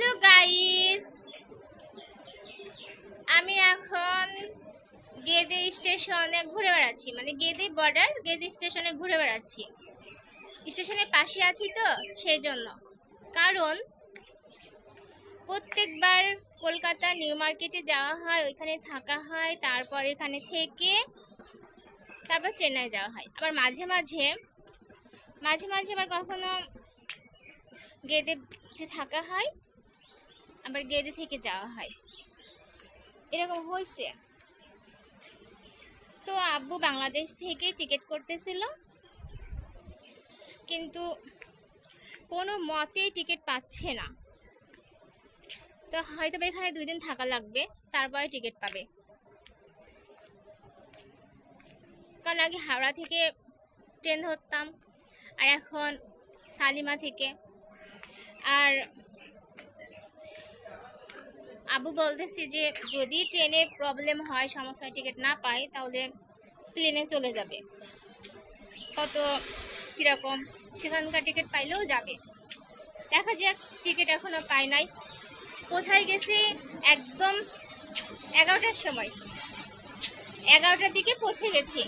Hello guys. আমি এখন গেদে স্টেশনে ঘুরে বেড়াচ্ছি। মানে গেদে বর্ডার গেদে স্টেশনে ঘুরে বেড়াচ্ছি। স্টেশনের পাশে আছি তো সেই জন্য কারণ প্রত্যেকবার কলকাতা নিউ মার্কেটে যাওয়া হয়, ওইখানে থাকা হয়, তারপর এখানে থেকে তারপর চেন্নাই যাওয়া হয়। আবার মাঝে মাঝে মাঝে মাঝে আবার কখনো গেদেতে থাকা হয়। আবার গেদে থেকে যাওয়া হয়। এরকম হয়েছে। তো আব্বু বাংলাদেশ থেকে টিকিট করতেছিল। কিন্তু কোনো মতেই টিকিট পাচ্ছে না। তো হয়তো এখানে দুই দিন থাকা লাগবে, তারপরে টিকিট পাবে। কারণ আগে হাওড়া থেকে ট্রেন ধরতাম, আর এখন সালিমা থেকে। আর আবু বলতেছি যে, যদি ট্রেনে প্রবলেম হয় সমস্যায় টিকিট না পাই, তাহলে প্লেনে চলে যাবে। কত কীরকম? সেখানকার টিকিট পাইলেও যাবে। দেখা যাক টিকিট এখনও পাই নাই। কোথায় গেছি? একদম এগারোটার সময়। এগারোটার দিকে পৌঁছে গেছি।